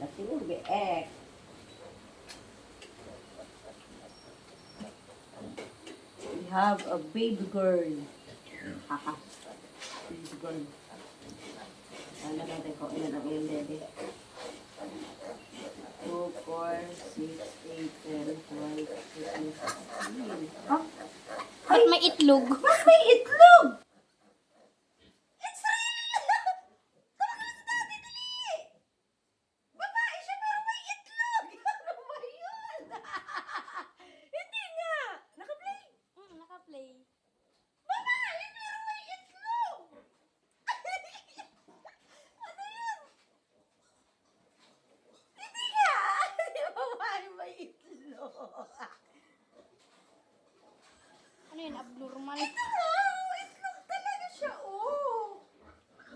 Laki ube. Eh. We have a baby girl. Haha. Baby girl. Ano natin ko, ilan ang iyong bebe? 2, 4, 6, 8, 10, 12, 13, 14. Ha? At may itlog. May itlog! It's real! Babae siya pero may itlog! Ano ba yun? Hindi nga! Naka-play! Mm, naka-play. Babae pero may itlog! ano yun? Hindi nga! Babae may itlog! Ano yun? Abnormal. Ito nga! Itlog talaga siya! Oh!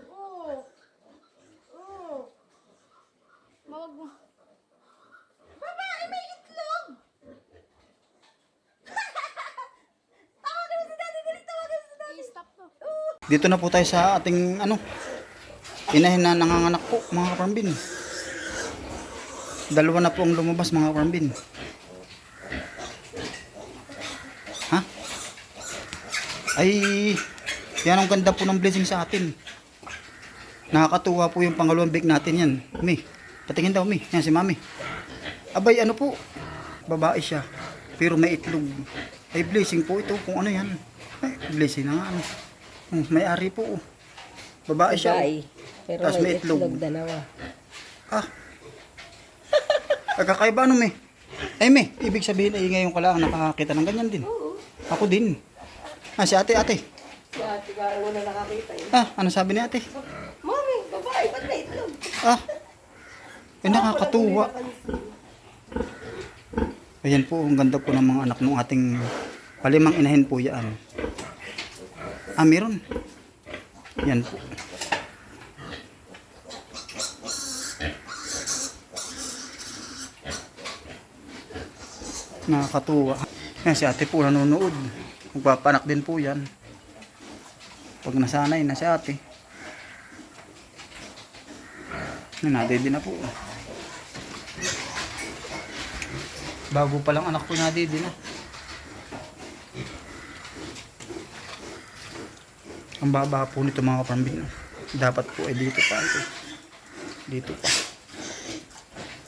Oh! Oh! Mawag mo. Babae may itlog! Tawagan mo si daddy, dali tawagan mo si daddy. I-stop to. Dito na po tayo sa ating ano, inahin na nanganganak po mga kaparambin. Dalawa na po ang lumabas mga kaparambin. Ay, yan ang ganda po ng blessing sa atin. Nakakatuwa po yung pangalawang bake natin yan. Mi, patingin daw mi. Yan si mami. Abay, ano po? Babae siya. Pero may itlog. Ay, blessing po ito. Kung ano yan. Ay, blessing na nga. Ano. Oh, may ari po. oh. Babae siya. oh. Pero Tas may itlog. dalawa. Ah. Agkakaiba ano, me? Ay, me, ibig sabihin ay ngayon ka lang nakakakita ng ganyan din. Ako din. Ah, si ate, ate. Kaya sigara mo na nakakita yun. Ah, ano sabi ni ate? Mami, babae, ba't may itlog? Ah. Ay, nakakatuwa. Ayan po, ang ganda po ng mga anak ng ating palimang inahin po yan. Ah, meron. Yan po. Nakakatuwa. Yan, si ate po nanonood. Magpapanak din po yan. Pag nasanay na si ate. Nadede na po. Bago pa lang anak ko nadede na. Ang baba po nito mga kapambin. Dapat po ay dito pa ito. Dito pa.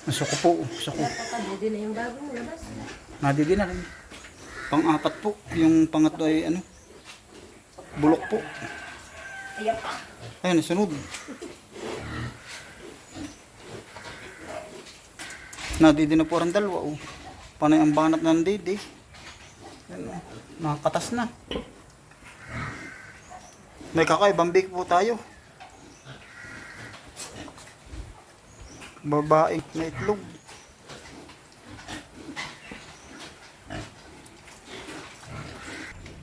Masuko po. Masuko. Hindi na yung bagong labas. Nadede na rin. Pang-apat po. Yung pangatlo ay ano. Bulok po. Ayan pa. Ayun, sunod. Nadidi na po ang dalawa, oh. Panay ang banat ng didi. Yan, oh. Nakakatas na. May kakaibang bake po tayo. Babae na itlog.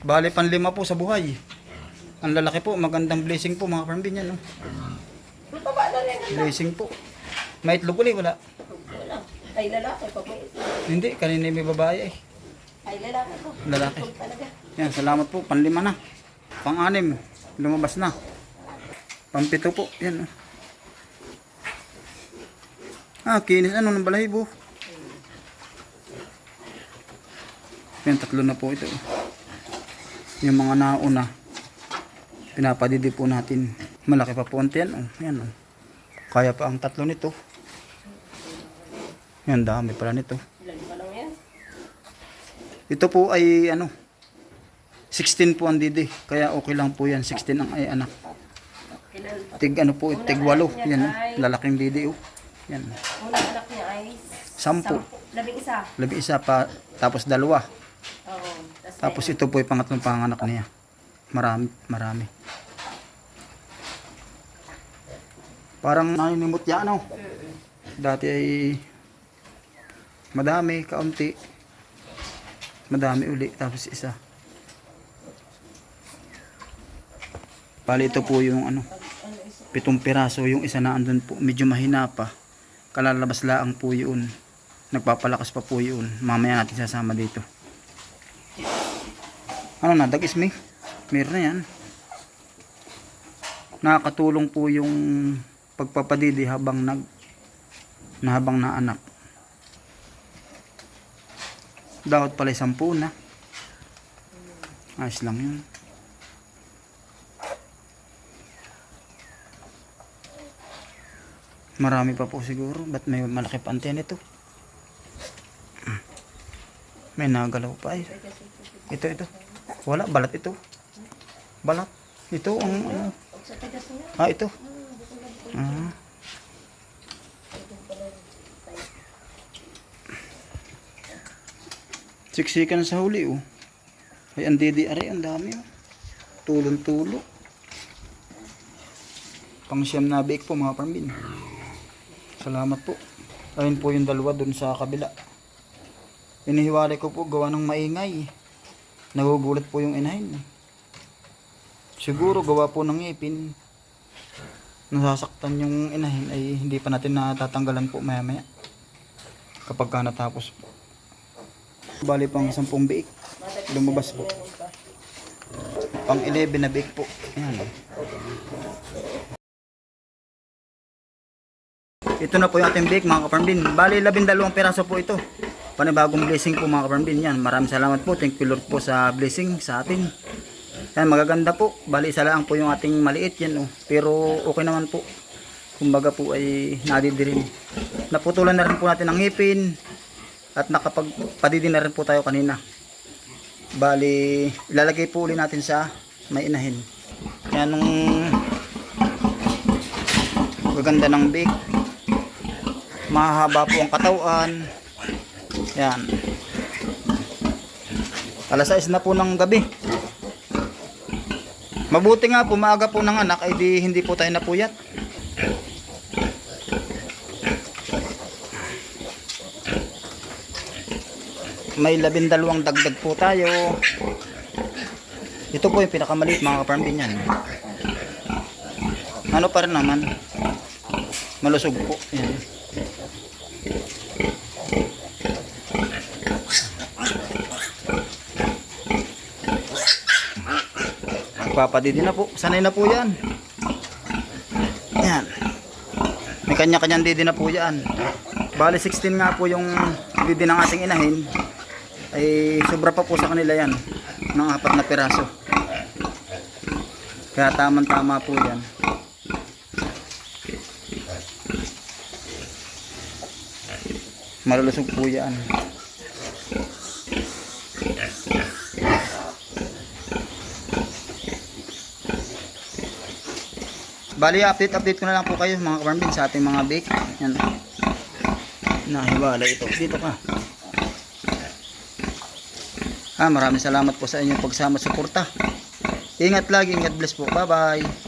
Bali panlima po sa buhay. Ang lalaki po, magandang blessing po mga parambin yan. Rin. Blessing po. May itlog ulit, wala. Wala. Ay, lalaki pa itlog. Hindi, kanina may babae eh. Ay, lalaki to. Lalaki. Yan, salamat po. Panlima na. Pang-anim. Lumabas na. Pampito po. Yan. Ah, kinis ano ng balahibo. Yan, tatlo na po ito. Yung mga nauna. Pinapadidi po natin. Malaki pa po ang tiyan. Oh. Yan, oh. Kaya pa ang tatlo nito. Yan, dami pala nito. Ito po ay ano 16 po ang didi. Kaya okay lang po yan. 16 ang ay anak. Tig ano po, tig walo. Yan, oh. lalaking didi oh. Yan. Unang anak niya ay Sampu. labing isa. Labi isa pa, tapos dalawa. Oo. Tapos ito po yung pangatlong panganak niya. Marami, marami. Parang naninimot yan, ano? Dati ay madami, kaunti. Madami uli, tapos isa. Bali ito po yung ano, pitong piraso. Yung isa na andun po, medyo mahina pa. Kalalabas laang po yun. Nagpapalakas pa po yun. Mamaya natin sasama dito. Ano na, dagis may? Meron na yan. Nakakatulong po yung pagpapadidi habang nag na habang naanak. Dapat pala sampu na. Ayos lang yun. Marami pa po siguro. Ba't may malaki pa antenna ito? May nagalaw pa eh. Ito, ito. Wala, balat ito. Balat. Ito ang ano. Ah, ito. Ah. Siksikan sa huli oh. Ay, ang DDR ang dami oh. Tulong-tulo. Pang siyam na bake po mga parmbin. Salamat po. Ayun po yung dalawa dun sa kabila. Inihiwalay ko po gawa ng maingay. Nagugulat po yung inahin. Siguro gawa po ng ngipin. Nasasaktan yung inahin ay hindi pa natin natatanggalan po maya maya. Kapag ka natapos po. Bali pang 10 biik. Lumabas po. Pang 11 na biik po. Ayan. Ito na po yung ating bake mga kaparmbin. Bali, labindalawang piraso po ito. Panibagong blessing po mga kaparmbin. Yan, maraming salamat po. Thank you Lord po sa blessing sa atin. Yan, magaganda po. Bali, isa lang po yung ating maliit yan. Oh. Pero okay naman po. Kumbaga po ay nadidirin. Naputulan na rin po natin ang ngipin. At nakapagpadidi na rin po tayo kanina. Bali, ilalagay po uli natin sa may inahin. Yan nung gaganda ng bake mahaba po ang katawan yan. Alas 6 na po ng gabi. Mabuti nga po maaga po ng anak ay di, hindi po tayo napuyat. May labindalawang dagdag po tayo. Ito po yung pinakamaliit mga kaparmbin yan. Ano pa rin naman? Malusog po. Yan Nagpapadidi na po. Sanay na po yan. Yan. May kanya-kanyang didi na po yan. Bali 16 nga po yung didi ng ating inahin. Ay sobra pa po sa kanila yan. Ng apat na piraso. Kaya tamang-tama po yan. Malulusog po yan. Bali, update update ko na lang po kayo mga kaparmbin sa ating mga bake. Yan. Nahiwala ito. Dito ka. Ah, maraming salamat po sa inyong pagsama suporta. Ingat lagi, ingat bless po. Bye-bye.